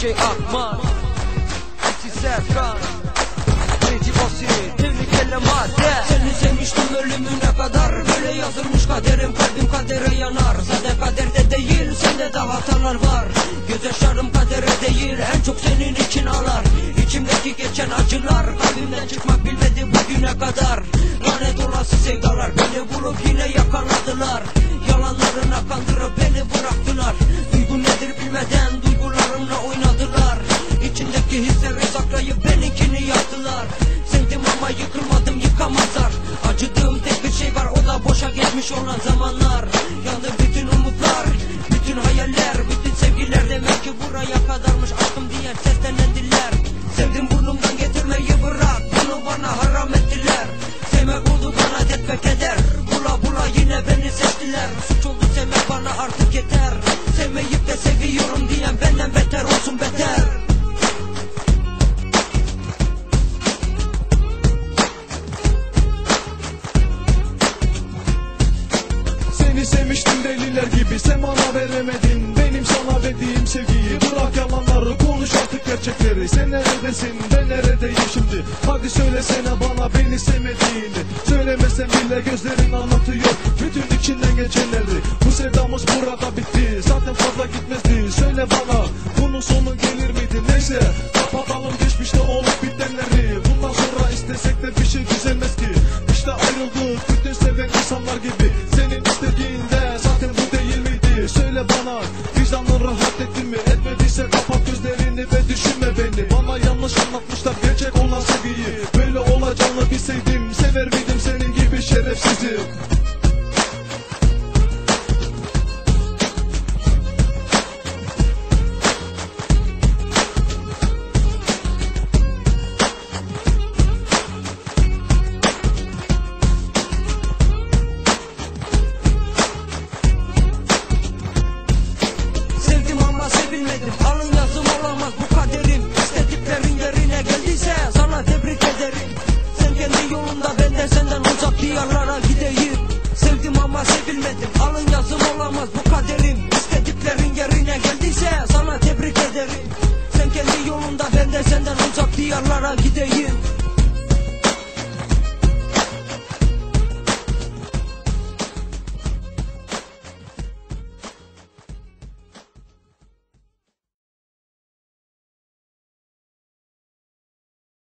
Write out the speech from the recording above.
DJ Akman MC Serkan. Recep Asil Tehlikeli madde Seni sevmiştim ölümüne kadar Böyle yazılmış kaderim. Kalbim kadere yanar. Zaten kaderde değil sende de hatalar var. Göz yaşlarım kadere değil en çok senin için ağlar. İçimdeki geçen acılar Kalbimden çıkmak bilmedi bugüne kadar. Lanet olası sevdalar geçmiş olan zamanlar. Yandı bütün umutlar, bütün hayaller Bütün sevgiler. Demek ki buraya kadarmış aşkım diyen seslenen diller Sevdim burnumdan sevmiştim deliler gibi sen bana veremedin Benim sana verdiğim sevgiyi Bırak yalanları konuş artık gerçekleri. Sen neredesin ben neredeyim şimdi? Hadi söylesene bana beni sevmediğini. Söylemesen bile gözlerin anlatıyor Bütün içinden geçenleri Bu sevdamız burada bitti Zaten fazla gitmezdi. Söyle bana bunun sonu gelir miydi? Neyse kapatalım geçmişte olup bitenleri. Bundan sonra istesek de bir şey düzelmez ki İşte ayrıldık bütün seven insanlar gibi gibi de senden uzak diyarlara gideyim